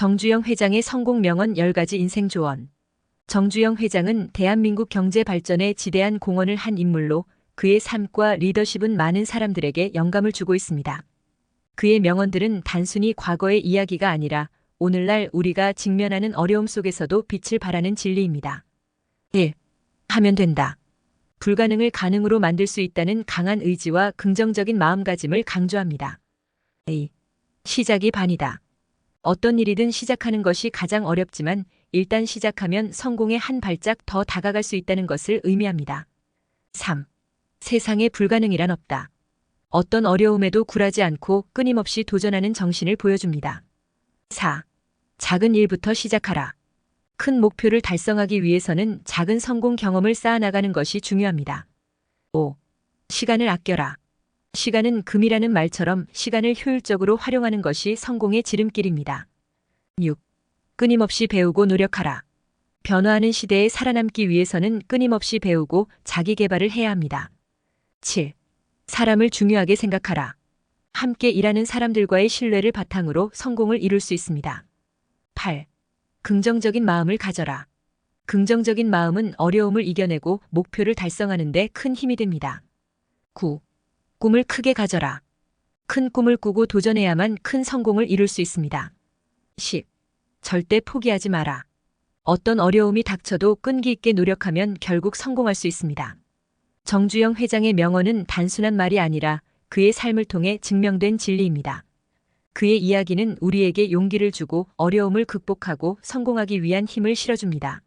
정주영 회장의 성공 명언 10가지 인생 조언. 정주영 회장은 대한민국 경제 발전에 지대한 공헌을 한 인물로 그의 삶과 리더십은 많은 사람들에게 영감을 주고 있습니다. 그의 명언들은 단순히 과거의 이야기가 아니라 오늘날 우리가 직면하는 어려움 속에서도 빛을 발하는 진리입니다. 1. 하면 된다. 불가능을 가능으로 만들 수 있다는 강한 의지와 긍정적인 마음가짐을 강조합니다. 2. 시작이 반이다. 어떤 일이든 시작하는 것이 가장 어렵지만 일단 시작하면 성공에 한 발짝 더 다가갈 수 있다는 것을 의미합니다. 3. 세상에 불가능이란 없다. 어떤 어려움에도 굴하지 않고 끊임없이 도전하는 정신을 보여줍니다. 4. 작은 일부터 시작하라. 큰 목표를 달성하기 위해서는 작은 성공 경험을 쌓아나가는 것이 중요합니다. 5. 시간을 아껴라. 시간은 금이라는 말처럼 시간을 효율적으로 활용하는 것이 성공의 지름길입니다. 6. 끊임없이 배우고 노력하라. 변화하는 시대에 살아남기 위해서는 끊임없이 배우고 자기 개발을 해야 합니다. 7. 사람을 중요하게 생각하라. 함께 일하는 사람들과의 신뢰를 바탕으로 성공을 이룰 수 있습니다. 8. 긍정적인 마음을 가져라. 긍정적인 마음은 어려움을 이겨내고 목표를 달성하는 데 큰 힘이 됩니다. 9. 꿈을 크게 가져라. 큰 꿈을 꾸고 도전해야만 큰 성공을 이룰 수 있습니다. 10. 절대 포기하지 마라. 어떤 어려움이 닥쳐도 끈기 있게 노력하면 결국 성공할 수 있습니다. 정주영 회장의 명언은 단순한 말이 아니라 그의 삶을 통해 증명된 진리입니다. 그의 이야기는 우리에게 용기를 주고 어려움을 극복하고 성공하기 위한 힘을 실어줍니다.